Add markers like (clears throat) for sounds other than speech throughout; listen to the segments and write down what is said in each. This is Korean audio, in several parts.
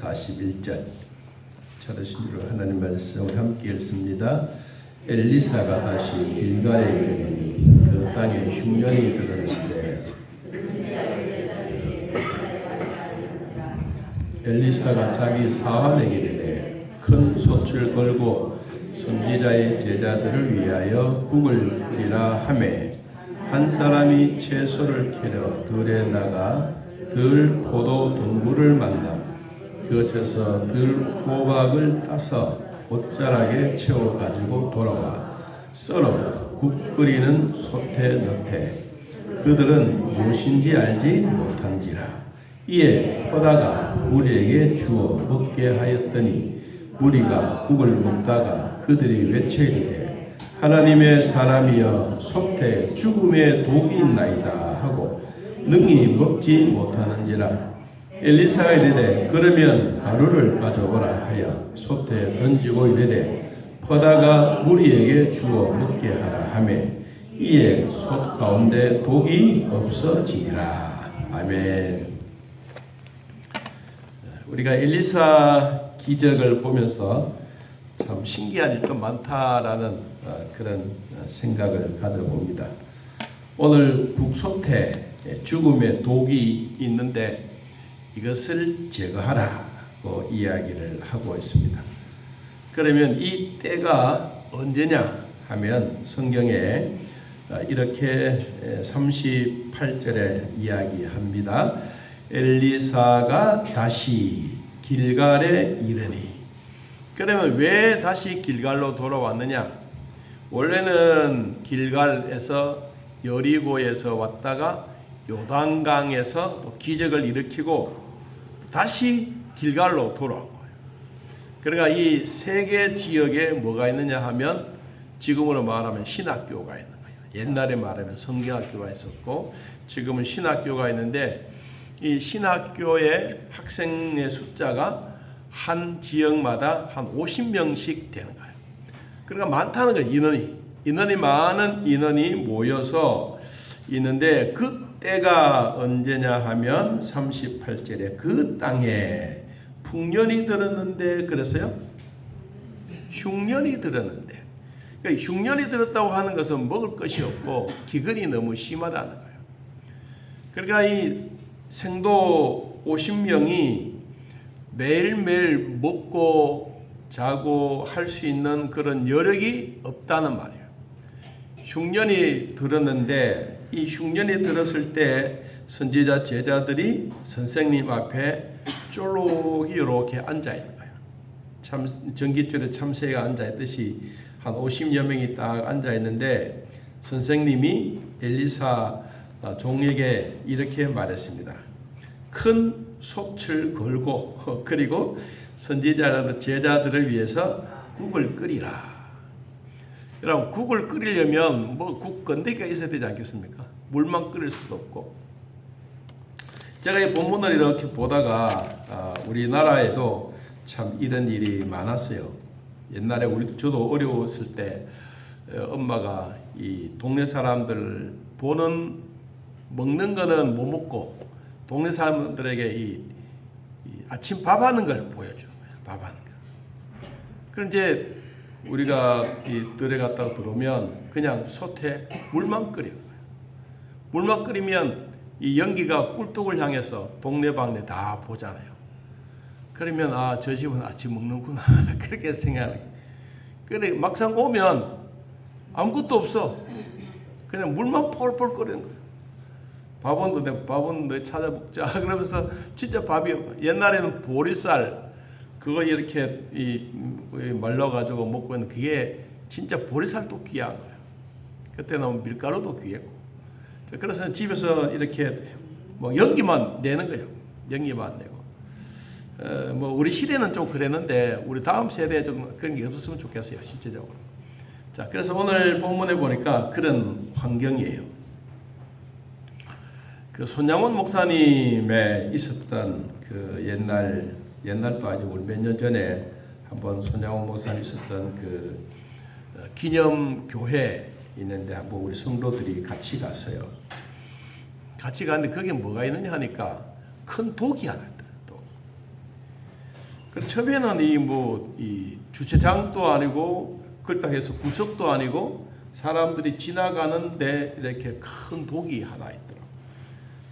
41절 찾으신 대로 하나님 말씀을 함께 읽습니다. 엘리사가 다시 길가에 이르니 그 땅에 흉년이 들었는데 엘리사가 자기 사환에게 이르되 큰 솥을 걸고 선지자의 제자들을 위하여 국을 끓이라 하매 한 사람이 채소를 캐러 들에 나가 들 포도 동굴을 만나 그것에서 들 호박을 따서 옷자락에 채워 가지고 돌아와 썰어 국 끓이는 솥에 넣되 그들은 무엇인지 알지 못한지라. 이에 포다가 우리에게 주어 먹게 하였더니 우리가 국을 먹다가 그들이 외쳐이르되 하나님의 사람이여 솥에 죽음의 독이 있나이다 하고 능히 먹지 못하는지라 엘리사가 이르되 그러면 가루를 가져오라 하여 솥에 던지고 이르되 퍼다가 무리에게 주어 먹게 하라 하매 이에 솥 가운데 독이 없어지니라 아멘. 우리가 엘리사 기적을 보면서 참 신기한 일도 많다라는 어, 그런 어, 생각을 가져봅니다. 오늘 국소태 죽음의 독이 있는데 이것을 제거하라고 이야기를 하고 있습니다. 그러면 이 때가 언제냐 하면 성경에 어, 이렇게 38절에 이야기합니다. 엘리사가 다시 길갈에 이르니 그러면 왜 다시 길갈로 돌아왔느냐? 원래는 길갈에서 여리고에서 왔다가 요단강에서 또 기적을 일으키고 다시 길갈로 돌아온 거예요. 그러니까 이 세 개 지역에 뭐가 있느냐 하면 지금으로 말하면 신학교가 있는 거예요. 옛날에 말하면 성경학교가 있었고 지금은 신학교가 있는데 이 신학교의 학생의 숫자가 한 지역마다 한 50명씩 되는 거예요. 그러니까 많다는 거예요, 인원이. 인원이 많은 인원이 모여서 있는데 그 때가 언제냐 하면 38절에 그 땅에 풍년이 들었는데 그랬어요? 흉년이 들었는데 그러니까 흉년이 들었다고 하는 것은 먹을 것이 없고 기근이 너무 심하다는 거예요. 그러니까 이 생도 50명이 매일매일 먹고 자고 할 수 있는 그런 여력이 없다는 말이에요. 흉년이 들었는데 이 흉년이 들었을 때 선지자 제자들이 선생님 앞에 쫄록이 이렇게 앉아 있는 거예요. 참 전기줄에 참새가 앉아 있듯이 한 50여 명이 딱 앉아 있는데 선생님이 엘리사 종에게 이렇게 말했습니다. 큰 솥을 걸고 (laughs) 그리고 선지자 제자들을 위해서 국을 끓이라. 여러분 국을 끓이려면 뭐 국 건더기가 있어야 되지 않겠습니까? 물만 끓일 수도 없고. 제가 이 본문을 이렇게 보다가 아, 우리나라에도 참 이런 일이 많았어요. 옛날에 우리 저도 어려웠을 때 어, 엄마가 이 동네 사람들 보는 먹는 거는 못 먹고 동네 사람들에게 이, 이 아침 밥하는 걸 거예요. 밥하는 거. 그럼 이제 우리가 이 들에 갔다 들어오면 그냥 솥에 물만 거예요. 물만 끓이면 이 연기가 꿀떡을 향해서 동네방네 다 보잖아요. 그러면 아 저 집은 아침 먹는구나 (laughs) 그렇게 거예요. 그래 막상 오면 아무것도 없어. 그냥 물만 펄펄 끓이는 거예요. 밥은 내 밥은 내 찾아 먹자 그러면서 진짜 밥이 옛날에는 보리쌀 그거 이렇게 이 말려 가지고 먹고 있는 그게 진짜 보리쌀도 귀한 거예요. 그때는 밀가루도 귀했고 그래서 집에서 이렇게 뭐 연기만 내는 거예요. 연기만 내고. 어, 뭐 우리 시대는 좀 그랬는데 우리 다음 세대에 좀 그런 게 없었으면 좋겠어요. 실제적으로. 자, 그래서 오늘 본문에 보니까 그런 환경이에요. 그 손양원 목사님의 있었던 그 옛날 옛날도 아니고 몇 년 전에 한번 손양원 목사님 있었던 그 기념 교회 있는데 한번 우리 성도들이 같이 갔어요. 같이 가는데 거기에 뭐가 있느냐 하니까 큰 독이 하나 있다. 독. 그 처음에는 이 뭐 이 주차장도 아니고 그렇다 해서 구석도 아니고 사람들이 지나가는데 이렇게 큰 독이 하나 있더라.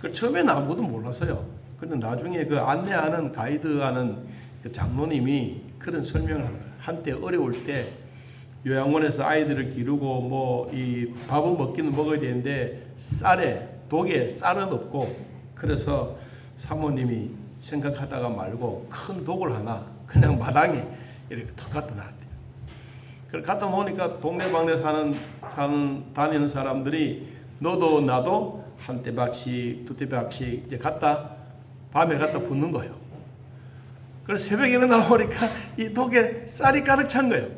그 처음에는 아무것도 몰랐어요. 근데 나중에 그 안내하는 가이드하는 그 장로님이 그런 설명을. 한때 어려울 때 요양원에서 아이들을 기르고 뭐 이 밥은 먹기는 먹어야 되는데 쌀에 독에 쌀은 없고 그래서 사모님이 생각하다가 말고 큰 독을 하나 그냥 마당에 이렇게 턱 갖다 놨대요. 그걸 갖다 놓으니까 동네방네 사는 사는 다니는 사람들이 너도 나도 한 대박씩 두 대박씩 이제 갖다 밤에 갖다 붓는 거예요. 그래서 새벽에 일어나 보니까 이 독에 쌀이 가득 찬 거예요.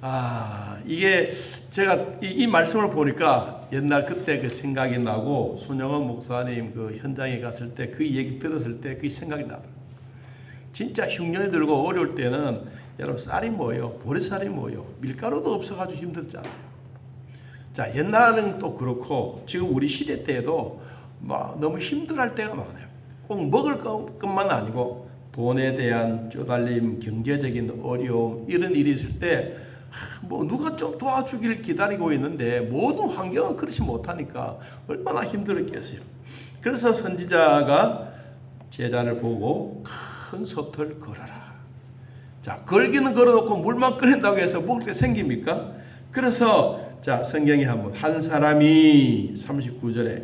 아 이게 제가 이, 이 말씀을 보니까 옛날 그때 그 생각이 나고 손영원 목사님 그 현장에 갔을 때 그 얘기 들었을 때 그 생각이 나더라고요. 진짜 흉년이 들고 어려울 때는 여러분 쌀이 뭐예요? 보리쌀이 뭐예요? 밀가루도 없어가지고 힘들잖아요. 자 옛날은 또 그렇고 지금 우리 시대 때에도 막 너무 힘들할 때가 많아요. 꼭 먹을 것- 것만 아니고 돈에 대한 쪼달림, 경제적인 어려움 이런 일이 있을 때 뭐 누가 좀 도와주길 기다리고 있는데 모든 환경은 그렇지 못하니까 얼마나 힘들었겠어요. 그래서 선지자가 제자를 보고 큰 솥을 걸어라. 자, 걸기는 걸어놓고 물만 끓인다고 해서 먹을 게 생깁니까? 그래서 자, 성경에 한번 한 사람이 39절에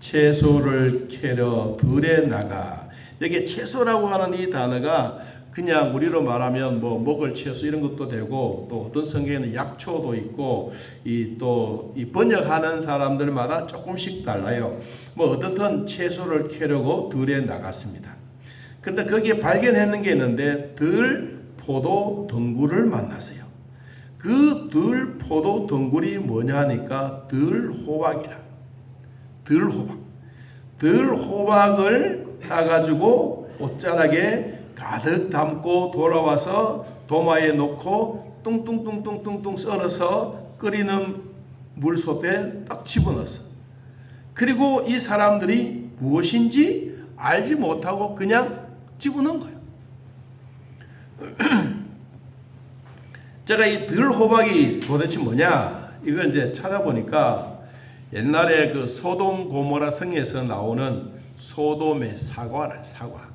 채소를 캐러 들에 나가 여기 채소라고 하는 이 단어가 그냥 우리로 말하면 뭐 먹을 채소 이런 것도 되고 또 어떤 성경에는 약초도 있고 이 또 이 번역하는 사람들마다 조금씩 달라요. 뭐 어떻든 채소를 캐려고 들에 나갔습니다. 근데 거기에 발견했는 게 있는데 들 포도 덩굴을 만났어요. 그 들 포도 덩굴이 뭐냐 하니까 들 호박이라. 들 호박. 들 호박을 따가지고 옷자락에 가득 담고 돌아와서 도마에 놓고 뚱뚱뚱뚱뚱뚱 썰어서 끓이는 물솥에 딱 집어넣었어. 그리고 이 사람들이 무엇인지 알지 못하고 그냥 집어넣은 거예요. (clears throat) 제가 이 들호박이 도대체 뭐냐 이걸 이제 찾아보니까 옛날에 그 소돔 고모라 성에서 나오는 소돔의 사과라 사과.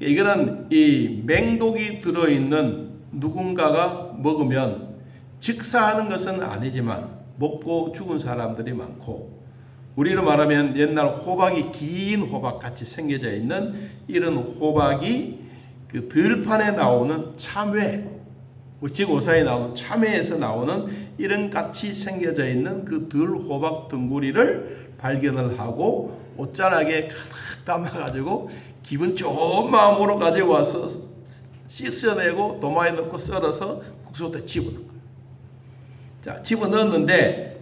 이거는 이 맹독이 들어있는 누군가가 먹으면 직사하는 것은 아니지만 먹고 죽은 사람들이 많고 우리로 말하면 옛날 호박이 긴 호박 같이 생겨져 있는 이런 호박이 그 들판에 나오는 참외 우치고사에 나오는 참외에서 나오는 이런 같이 생겨져 있는 그 들호박 덩구리를 발견을 하고 옷자락에 가득 담아가지고 기분 좋은 마음으로 가져와서 씻어내고 도마에 넣고 썰어서 국수에 집어넣은 거예요. 자, 집어넣었는데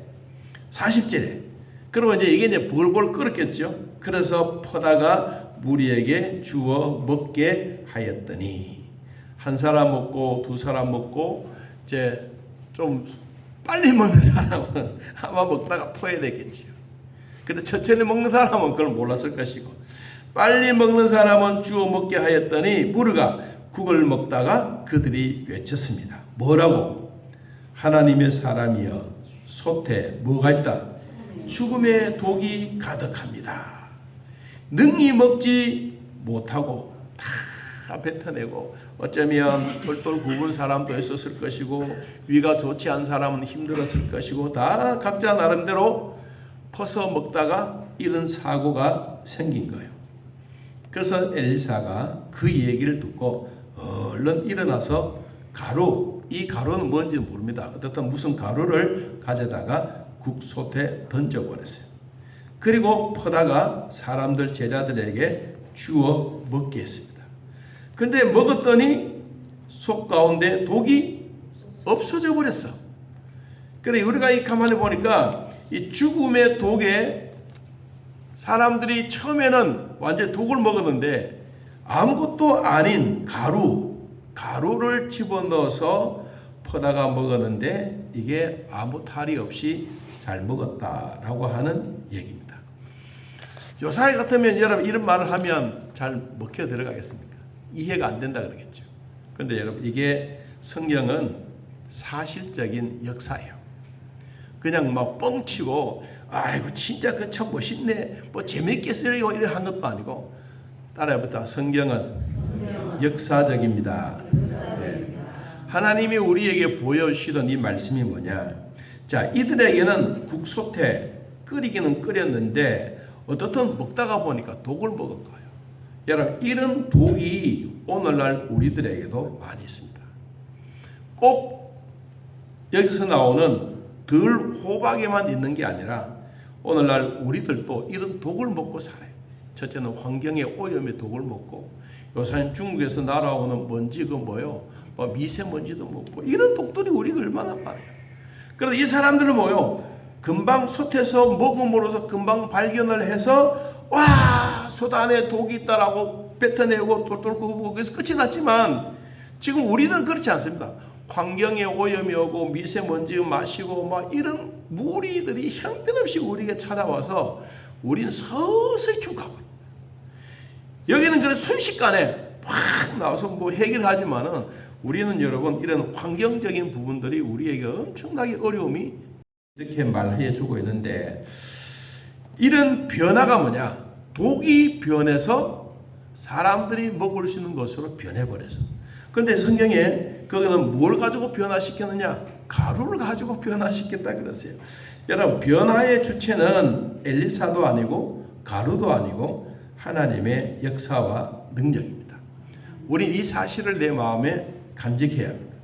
40절에 그리고 이제 이게 이제 벌벌 끓었겠죠. 그래서 퍼다가 무리에게 주어 먹게 하였더니 한 사람 먹고 두 사람 먹고 이제 좀 빨리 먹는 사람은 (laughs) 아마 먹다가 토해야 되겠지요. 근데 천천히 먹는 사람은 그걸 몰랐을 것이고 빨리 먹는 사람은 주어 먹게 하였더니 무르가 국을 먹다가 그들이 외쳤습니다. 뭐라고? 하나님의 사람이여 솥에 뭐가 있다? 죽음의 독이 가득합니다. 능히 먹지 못하고 다 뱉어내고 어쩌면 똘똘 굽은 사람도 있었을 것이고 위가 좋지 않은 사람은 힘들었을 것이고 다 각자 나름대로 퍼서 먹다가 이런 사고가 생긴 거예요. 그래서 엘리사가 그 얘기를 듣고 얼른 일어나서 가루, 이 가루는 뭔지 모릅니다. 어쨌든 무슨 가루를 가져다가 국솥에 던져버렸어요. 그리고 퍼다가 사람들 제자들에게 주어 먹게 했습니다. 근데 먹었더니 속 가운데 독이 없어져 버렸어. 그래 우리가 이 가만히 보니까 이 죽음의 독에 사람들이 처음에는 완전 독을 먹었는데 아무것도 아닌 가루, 가루를 집어넣어서 퍼다가 먹었는데 이게 아무 탈이 없이 잘 먹었다라고 하는 얘기입니다. 요사이 같으면 여러분 이런 말을 하면 잘 먹혀 들어가겠습니까? 이해가 안 된다 그러겠죠. 근데 여러분 이게 성경은 사실적인 역사예요. 그냥 막 뻥치고 아이고 진짜 그 참 멋있네 뭐 재밌게 쓰려고 이래 한 것도 아니고 따라해보다 성경은 역사적입니다. 네. 하나님이 우리에게 보여주시던 이 말씀이 뭐냐? 자 이들에게는 국소태 끓이기는 끓였는데 어떻든 먹다가 보니까 독을 먹은 거예요. 여러분 이런 독이 오늘날 우리들에게도 많이 있습니다. 꼭 여기서 나오는 덜 호박에만 있는 게 아니라 오늘날 우리들도 이런 독을 먹고 살아요. 첫째는 환경의 오염의 독을 먹고 요새는 중국에서 날아오는 먼지 그 뭐요? 뭐 미세먼지도 먹고 이런 독들이 우리가 얼마나 많아요. 그래서 이 사람들은 뭐요? 금방 솥에서 먹음으로써 금방 발견을 해서 와솥 안에 독이 있다라고 뱉어내고 똘똘 굽고 그래서 끝이 났지만 지금 우리는 그렇지 않습니다. 환경에 오염이 오고 미세먼지 마시고 막 이런 무리들이 형편없이 우리에게 찾아와서 우리는 서서히 죽어가고 여기는 그래 순식간에 확 나와서 뭐 해결하지만은 우리는 여러분 이런 환경적인 부분들이 우리에게 엄청나게 어려움이 이렇게 말해 주고 있는데 이런 변화가 뭐냐? 독이 변해서 사람들이 먹을 수 있는 것으로 변해버렸어. 그런데 성경에 거기는 뭘 가지고 변화시켰느냐? 가루를 가지고 변화시켰다 그랬어요. 여러분 변화의 주체는 엘리사도 아니고 가루도 아니고 하나님의 역사와 능력입니다. 우리 이 사실을 내 마음에 간직해야 합니다.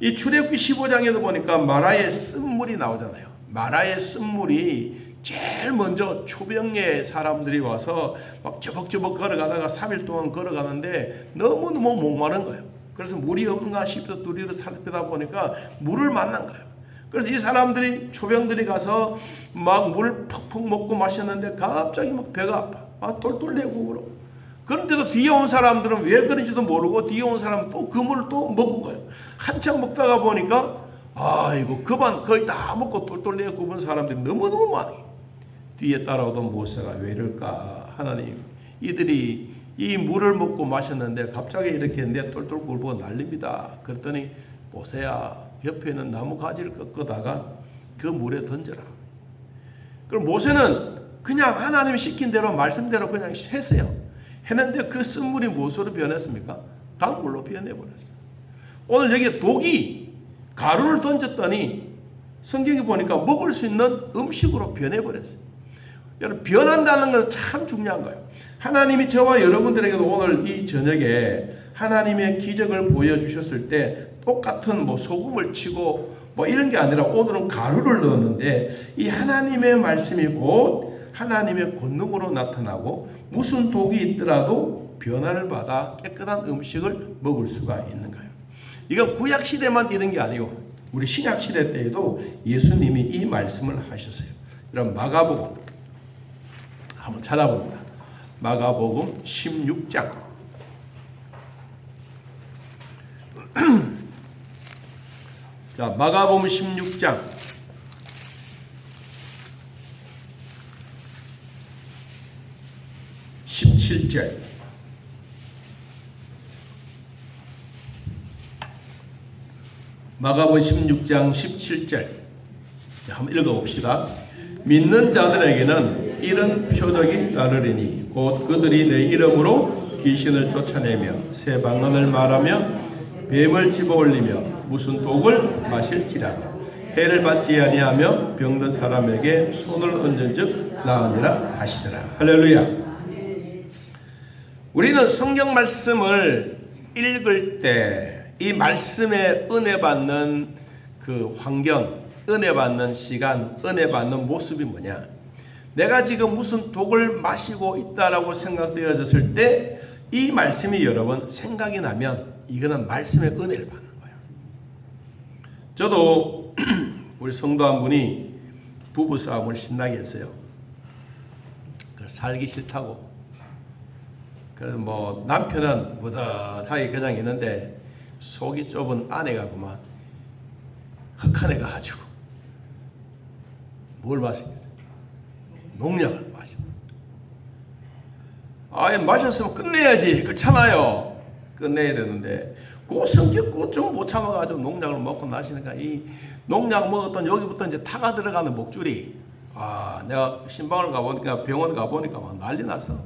이 출애굽기 15장에도 보니까 마라의 쓴물이 나오잖아요. 마라의 쓴물이 제일 먼저 초병의 사람들이 와서 막 저벅저벅 걸어가다가 3일 동안 걸어가는데 너무너무 목마른 거예요. 그래서 물이 없는가 싶어서 두리를 살피다 보니까 물을 만난 거예요. 그래서 이 사람들이 초병들이 가서 막물 퍽퍽 먹고 마셨는데 갑자기 막 배가 아파. 막 똘똘 내고 그러. 그런데도 뒤에 온 사람들은 왜 그런지도 모르고 뒤에 온 사람은 또 그 물을 또 먹은 거예요. 한참 먹다가 보니까 아이고 그만 거의 다 먹고 똘똘 내고 굽은 사람들이 너무너무 많아요. 뒤에 따라오던 모세가 왜 이럴까 하나님 이들이 이 물을 먹고 마셨는데 갑자기 이렇게 내 똘똘 굴고 난립니다. 그랬더니 모세야 옆에 있는 나무 가지를 꺾어다가 그 물에 던져라. 그럼 모세는 그냥 하나님이 시킨 대로 말씀대로 그냥 했어요. 했는데 그 쓴물이 무엇으로 변했습니까? 강물로 변해버렸어요. 오늘 여기 독이 가루를 던졌더니 성경에 보니까 먹을 수 있는 음식으로 변해버렸어요. 여러분 변한다는 것은 참 중요한 거예요. 하나님이 저와 여러분들에게도 오늘 이 저녁에 하나님의 기적을 보여주셨을 때 똑같은 뭐 소금을 치고 뭐 이런 게 아니라 오늘은 가루를 넣었는데 이 하나님의 말씀이 곧 하나님의 권능으로 나타나고 무슨 독이 있더라도 변화를 받아 깨끗한 음식을 먹을 수가 있는 거예요. 이건 구약 시대만 이런 게 아니고 우리 신약 시대 때에도 예수님이 이 말씀을 하셨어요. 이런 마가복음 한번 찾아봅니다. 마가복음 16장 (clears throat) 자, 마가복음 16장 17절 마가복음 16장 17절 자, 한번 읽어봅시다. 믿는 자들에게는 이런 표적이 따르리니 곧 그들이 내 이름으로 귀신을 쫓아내며 새 방언을 말하며 뱀을 집어올리며 무슨 독을 마실지라도 해를 받지 아니하며 병든 사람에게 손을 얹은즉 나으니라 하시더라. 할렐루야. 우리는 성경 말씀을 읽을 때 이 말씀에 은혜 받는 그 환경, 은혜 받는 시간, 은혜 받는 모습이 뭐냐? 내가 지금 무슨 독을 마시고 있다라고 생각되어졌을 때 이 말씀이 여러분 생각이 나면 이거는 말씀의 은혜를 받는 거예요. 저도 (clears throat) 우리 성도 한 분이 부부 싸움을 신나게 했어요. 그 살기 싫다고. 그래서 뭐 남편은 무던하게 그냥 있는데 속이 좁은 아내가 그만 흑한 애가 가지고 뭘 마시겠어요? 농약을 마셔. 아예 마셨으면 끝내야지 그렇잖아요. 끝내야 되는데 그 성격 그좀못 참아가지고 농약을 먹고 나시니까 이 농약 먹었던 여기부터 이제 타가 들어가는 목줄이 아 내가 신방을 가보니까 병원 가보니까 막 난리 났어.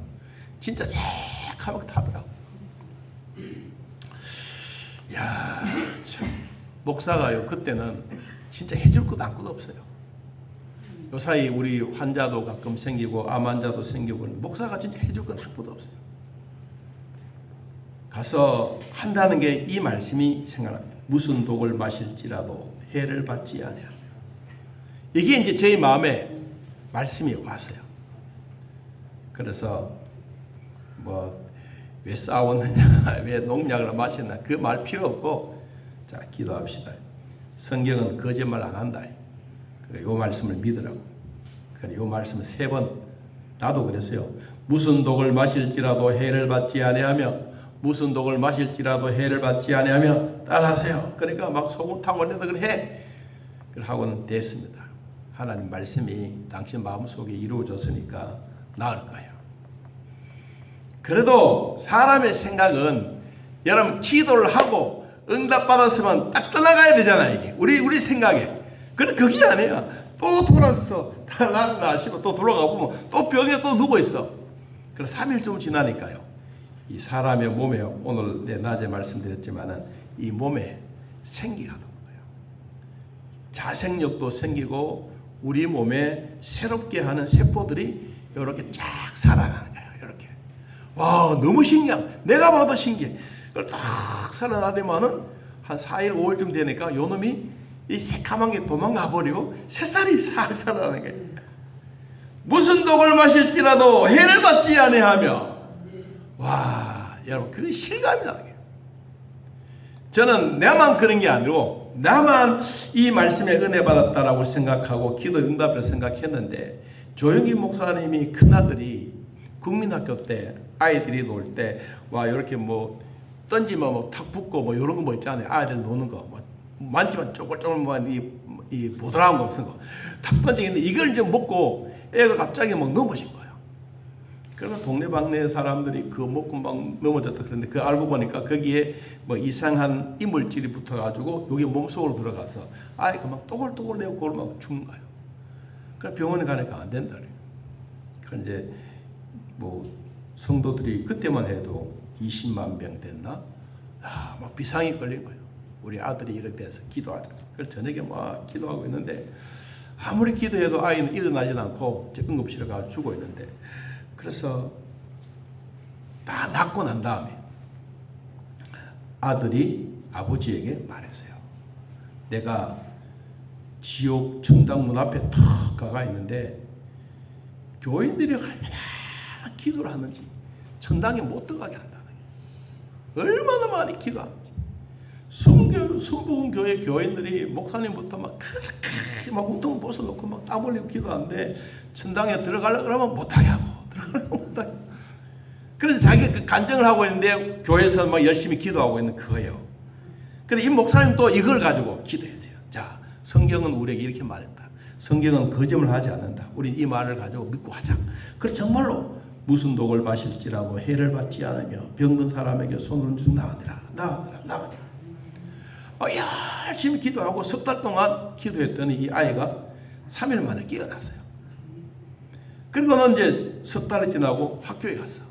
진짜 새카맣게 타더라고. 야, 참 목사가요 그때는 진짜 해줄 것도 아무것도 없어요. 요 사이 우리 환자도 가끔 생기고 암 환자도 생기고 목사가 진짜 해줄 건 아무것도 없어요. 가서 한다는 게 이 말씀이 생각납니다. 무슨 독을 마실지라도 해를 받지 아니하며 이게 이제 제 마음에 말씀이 와서요. 그래서 뭐 왜 싸웠느냐, (laughs) 왜 농약을 마셨나 그 말 필요 없고 자 기도합시다. 성경은 거짓말 안 한다. 그래 요 말씀을 믿으라고. 그래 요 말씀을 세 번 나도 그랬어요. 무슨 독을 마실지라도 해를 받지 아니하며 무슨 독을 마실지라도 해를 받지 아니하며 따라하세요. 그러니까 막 타고 내다 그래 해. 하고는 됐습니다. 하나님 말씀이 당신 마음속에 이루어졌으니까 나을 거예요. 그래도 사람의 생각은 여러분 기도를 하고 응답 받았으면 딱 떠나가야 되잖아요 이게 우리 우리 생각에 근데 그게 아니야. 또 돌아서 나나 싶어 또 돌아가 보면 또 병에 또 누워 있어. 그래 3일 좀 지나니까요. 이 사람의 몸에 오늘 내 낮에 말씀드렸지만은 이 몸에 생기가 도는 거예요. 자생력도 생기고 우리 몸에 새롭게 하는 세포들이 이렇게 쫙 살아나는 거예요 이렇게. 와 너무 신기한 내가 봐도 신기해. 그걸 딱 살아나더만은 한 4일 5일쯤 되니까 요 놈이 이 새카만 게 도망가 버리고 새살이 싹 살아나는 거예요 무슨 독을 마실지라도 해를 받지 아니하며. 와 여러분 그 실감이 거예요 저는 나만 그런 게 아니고 나만 이 말씀에 은혜 받았다라고 생각하고 기도 응답을 생각했는데 조영기 목사님이 큰아들이 국민학교 때 아이들이 놀 때 와 이렇게 뭐 던지면 뭐탁 붙고 뭐 이런 거 뭐 있잖아요. 아이들 노는 거 뭐 만지면 쪼글쪼글만 이, 이 보드라운 거 같은 거탁 던지는데 이걸 이제 먹고 애가 갑자기 막 넘어진 거예요. 그러면 동네방네 사람들이 그거 먹고 막 넘어졌다 그런데 그 알고 보니까 거기에 뭐 이상한 이물질이 붙어가지고 여기 몸속으로 들어가서 아이가 막 또글또글 내고 그걸 막 죽는 거예요. 그래 병원에 가니까 안 된다 그래요. 그래 이제 뭐 성도들이 그때만 해도 20만 명 됐나? 아, 막 비상이 걸린 거예요. 우리 아들이 이렇게 돼서 기도하자. 그래서 저녁에 막 기도하고 있는데 아무리 기도해도 아이는 일어나질 않고 응급실에 가서 죽어 있는데 그래서 다 낫고 난 다음에 아들이 아버지에게 말했어요. 내가 지옥 천당 문 앞에 턱 가가 있는데 교인들이 얼마나 기도를 하는지 천당에 못 들어가게 한다는 거예요. 얼마나 많이 기도하는지. 순교, 순복음 교회 교인들이 목사님부터 막 그렇게 막 운동 벗어놓고 막 땀 흘리고 기도하는데 천당에 들어가려 그러면 못하게 하고 들어가려면 못하게. 그래서 자기 그 간증을 하고 있는데 교회에서 막 열심히 기도하고 있는 거예요. 근데 이 목사님 또 이걸 가지고 기도했어요. 자, 성경은 우리에게 이렇게 말했다. 성경은 거짓말 하지 않는다. 우리 이 말을 가지고 믿고 하자. 그래 정말로 무슨 독을 마실지라도 해를 받지 않으며 병든 사람에게 손을 좀 나가더라. 나가더라. 나가더라. 어, 열심히 기도하고 석 달 동안 기도했더니 이 아이가 3일 만에 깨어났어요. 그리고는 이제 석 달이 지나고 학교에 갔어.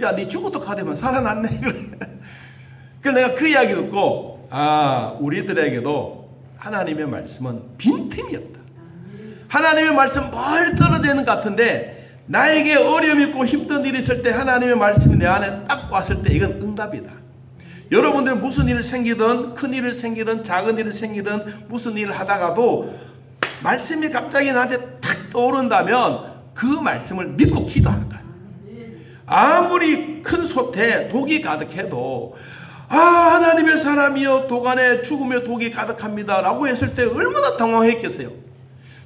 야, 네 죽어도 가되면 살아났네. (laughs) 그래 내가 그 이야기 듣고 아, 우리들에게도 하나님의 말씀은 빈틈이었다. 하나님의 말씀 멀 떨어져 있는 것 같은데 나에게 어려움 있고 힘든 일이 있을 때 하나님의 말씀이 내 안에 딱 왔을 때 이건 응답이다. 여러분들 무슨 일이 생기든 큰 일이 생기든 작은 일이 생기든 무슨 일을 하다가도 말씀이 갑자기 나한테 탁 떠오른다면 그 말씀을 믿고 기도하는 거야. 아무리 큰 솥에 독이 가득해도 아 하나님의 사람이여 독 안에 죽음의 독이 가득합니다 라고 했을 때 얼마나 당황했겠어요.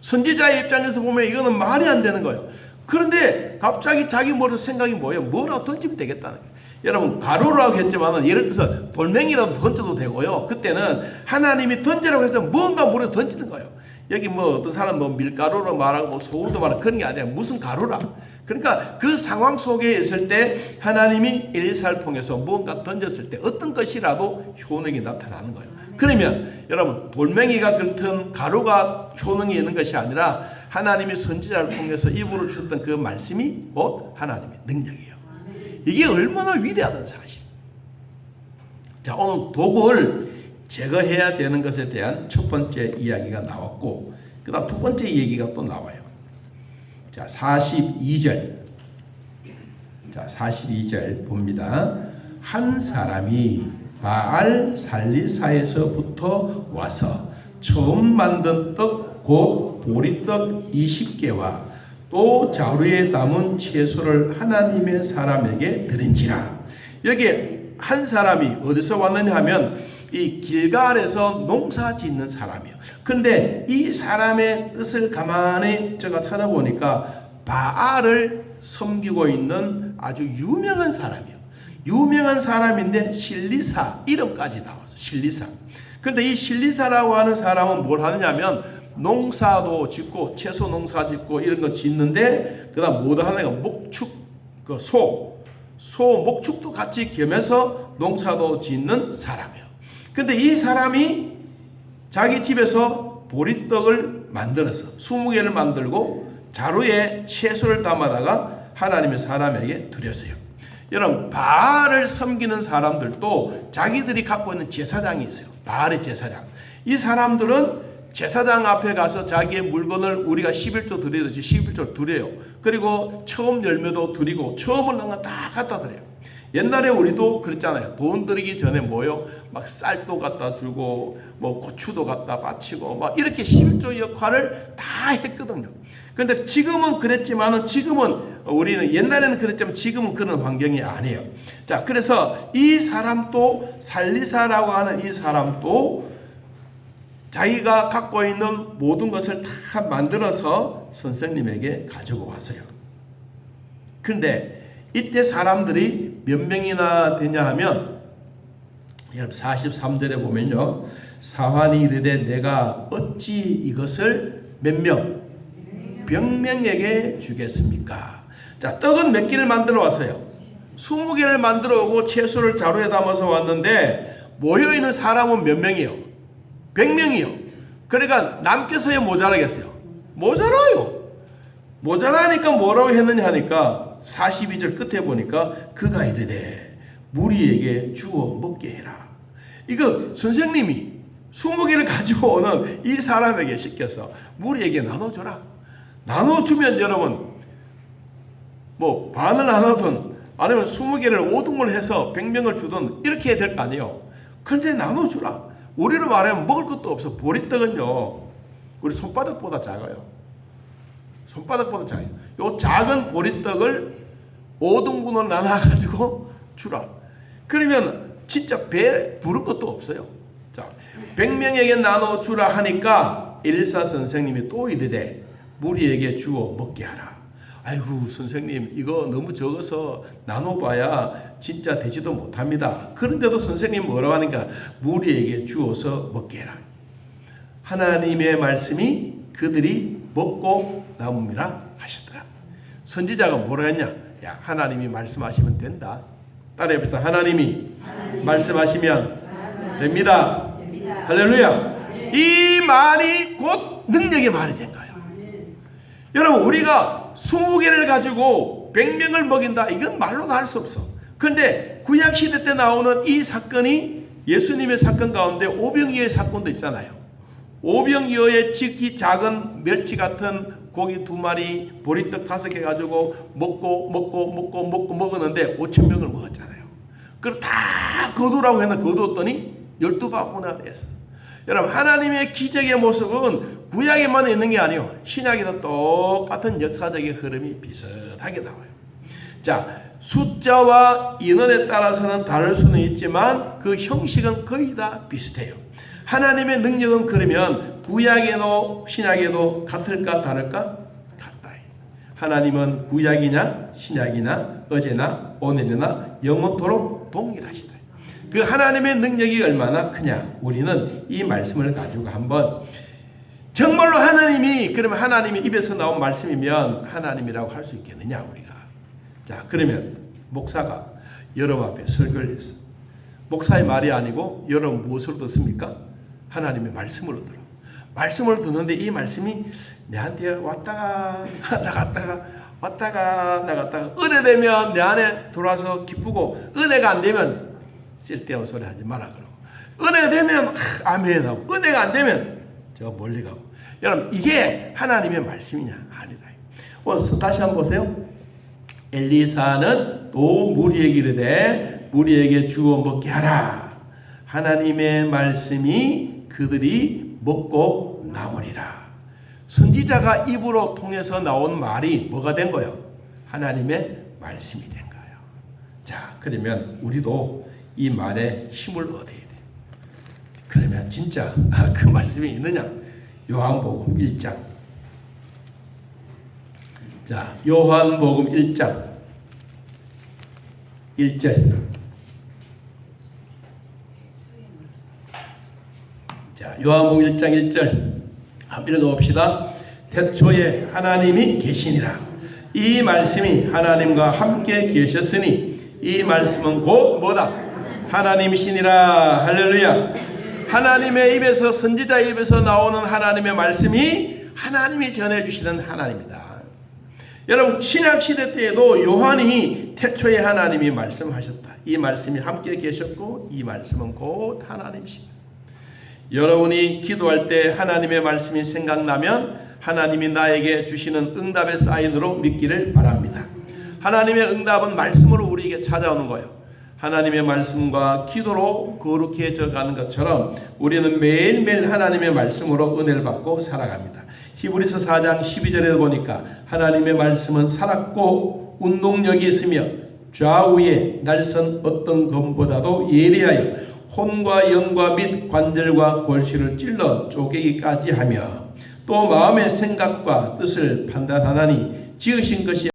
선지자의 입장에서 보면 이거는 말이 안 되는 거예요. 그런데 갑자기 자기 머리 생각이 뭐예요? 뭐라도 던지면 되겠다는 거예요. 여러분 가로라고 했지만 예를 들어서 돌멩이라도 던져도 되고요. 그때는 하나님이 던지라고 해서 뭔가 물에 던지는 거예요. 여기 뭐 어떤 사람 뭐 밀가루로 말하고 뭐 소금도 말하고 그런 게 아니라 무슨 가루라. 그러니까 그 상황 속에 있을 때 하나님이 엘리사를 통해서 무언가 던졌을 때 어떤 것이라도 효능이 나타나는 거예요. 그러면 여러분 돌멩이가 같은 가루가 효능이 있는 것이 아니라 하나님이 선지자를 통해서 입으로 주셨던 그 말씀이 곧 하나님의 능력이에요. 이게 얼마나 위대하던 사실. 자 오늘 독을 제거해야 되는 것에 대한 첫 번째 이야기가 나왔고 그 다음 두 번째 얘기가 또 나와요. 자 42절 자 42절 봅니다. 한 사람이 바알 살리사에서부터 와서 처음 만든 떡 곧 보리떡 20개와 또 자루에 담은 채소를 하나님의 사람에게 드린지라. 여기 한 사람이 어디서 왔느냐 하면 이 길갈에서 농사 짓는 사람이요. 근데 이 사람의 뜻을 가만히 제가 찾아보니까 바알을 섬기고 있는 아주 유명한 사람이요. 유명한 사람인데 실리사 이름까지 나와서 실리사. 그런데 이 실리사라고 하는 사람은 뭘 하느냐면 농사도 짓고 채소 농사 짓고 이런 거 짓는데 그다음 뭐도 하나가 목축 그 소, 소 목축도 같이 겸해서 농사도 짓는 사람이에요. 근데 이 사람이 자기 집에서 보리떡을 만들어서 20개를 만들고 자루에 채소를 담아다가 하나님의 사람에게 드렸어요. 여러분 바알을 섬기는 사람들도 자기들이 갖고 있는 제사장이 있어요. 바알의 제사장. 이 사람들은 제사장 앞에 가서 자기의 물건을 우리가 11조 드리듯이 11조 드려요. 그리고 처음 열매도 드리고 처음 올라온 건다 갖다 드려요. 옛날에 우리도 그랬잖아요. 돈 드리기 전에 뭐요? 막 쌀도 갖다 주고 뭐 고추도 갖다 바치고 막 이렇게 11조 역할을 다 했거든요. 그런데 지금은 그랬지만은 지금은 우리는 옛날에는 그랬지만 지금은 그런 환경이 아니에요. 자, 그래서 이 사람도 살리사라고 하는 이 사람도 자기가 갖고 있는 모든 것을 다 만들어서 선생님에게 가지고 왔어요. 그런데 이때 사람들이 몇 명이나 되냐 하면 여러분 43절에 보면요. 사환이 이르되 내가 어찌 이것을 몇 명? 병명에게 주겠습니까? 자, 떡은 몇 개를 만들어 왔어요? 20개를 만들어 오고 채소를 자루에 담아서 왔는데 모여 있는 사람은 몇 명이요? 100명이요. 그러니까 남께서야 모자라겠어요. 모자라요. 모자라니까 뭐라고 했느냐 하니까 42절 끝에 보니까 그가 이르되 무리에게 주어 먹게 해라. 이거 선생님이 20개를 가지고 오는 이 사람에게 시켜서 무리에게 나눠줘라. 나눠주면 여러분 뭐 반을 나눠든 아니면 20개를 5등을 해서 100명을 주든 이렇게 될 거 아니에요. 그런데 나눠주라. 우리로 말하면 먹을 것도 없어. 보리떡은요. 우리 손바닥보다 작아요. 손바닥보다 작아요. 요 작은 보리떡을 5등분을 나눠가지고 주라. 그러면 진짜 배 부를 것도 없어요. 자, 100명에게 나눠 주라 하니까 일사 선생님이 또 이르되 무리에게 주어 먹게 하라. 아이고 선생님 이거 너무 적어서 나눠봐야 진짜 되지도 못합니다. 그런데도 선생님 뭐라고 하니까 무리에게 주어서 먹게 해라. 하나님의 말씀이 그들이 먹고 남음이라 하시더라. 선지자가 뭐라 했냐? 야 하나님이 말씀하시면 된다. 따라해봅시다. 하나님이 말씀하시면 됩니다. 할렐루야. 이 말이 곧 능력의 말이 된 거예요. 여러분 우리가 20개를 가지고 100명을 먹인다. 이건 말로도 할 수 없어. 그런데 구약 시대 때 나오는 이 사건이 예수님의 사건 가운데 오병이어의 사건도 있잖아요. 오병이어의 지극히 작은 멸치 같은 고기 두 마리, 보리떡 다섯 개 가지고 먹고 먹고 먹고 먹고 먹었는데 5천 명을 먹었잖아요. 그걸 다 거두라고 했는데 거두었더니 열두 바구나 했어. 여러분 하나님의 기적의 모습은 구약에만 있는 게 아니요 신약에도 똑같은 역사적인 흐름이 비슷하게 나와요. 자 숫자와 인원에 따라서는 다를 수는 있지만 그 형식은 거의 다 비슷해요. 하나님의 능력은 그러면 구약에도 신약에도 같을까 다를까? 같다. 하나님은 구약이냐 신약이나 어제나 오늘이나 영원토록 동일하시다. 그 하나님의 능력이 얼마나 크냐? 우리는 이 말씀을 가지고 한번 정말로 하나님이 그러면 하나님이 입에서 나온 말씀이면 하나님이라고 할 수 있겠느냐 우리가? 자 그러면 목사가 여러분 앞에 설교를 했어. 목사의 말이 아니고 여러분 무엇으로 듣습니까? 하나님의 말씀으로 들어. 말씀을 듣는데 이 말씀이 내한테 왔다가 (laughs) 나갔다가 왔다가 나갔다가 은혜 되면 내 안에 들어와서 기쁘고 은혜가 안 되면 쓸데없는 소리 하지 마라 그러고. 은혜가 되면 아, 아멘 하고 은혜가 안 되면 저 멀리 가고. 여러분 이게 하나님의 말씀이냐? 아니다. 오늘 다시 한번 보세요. 엘리사는 또 무리에게 이르되 무리에게 주어 먹게 하라. 하나님의 말씀이 그들이 먹고 남으리라. 선지자가 입으로 통해서 나온 말이 뭐가 된 거예요? 하나님의 말씀이 된 거예요. 자, 그러면 우리도 이 말에 힘을 얻어야 돼. 그러면 진짜 그 말씀이 있느냐? 요한복음 1장. 자, 요한복음 1장 1절. 자, 요한복음 1장 1절. 한번 읽어 봅시다. 태초에 하나님이 계시니라. 이 말씀이 하나님과 함께 계셨으니 이 말씀은 곧 뭐다? 하나님이시니라. 할렐루야. 하나님의 입에서 선지자 입에서 나오는 하나님의 말씀이 하나님이 전해 주시는 하나님이다. 여러분 신약 시대 때에도 요한이 태초에 하나님이 말씀하셨다. 이 말씀이 함께 계셨고 이 말씀은 곧 하나님이시다. 여러분이 기도할 때 하나님의 말씀이 생각나면 하나님이 나에게 주시는 응답의 사인으로 믿기를 바랍니다. 하나님의 응답은 말씀으로 우리에게 찾아오는 거예요. 하나님의 말씀과 기도로 거룩해져 가는 것처럼 우리는 매일매일 하나님의 말씀으로 은혜를 받고 살아갑니다. 히브리서 4장 12절에 보니까 하나님의 말씀은 살았고 운동력이 있으며 좌우에 날선 어떤 검보다도 예리하여 혼과 영과 및 관절과 골실을 찔러 쪼개기까지 하며 또 마음의 생각과 뜻을 판단하나니 지으신 것이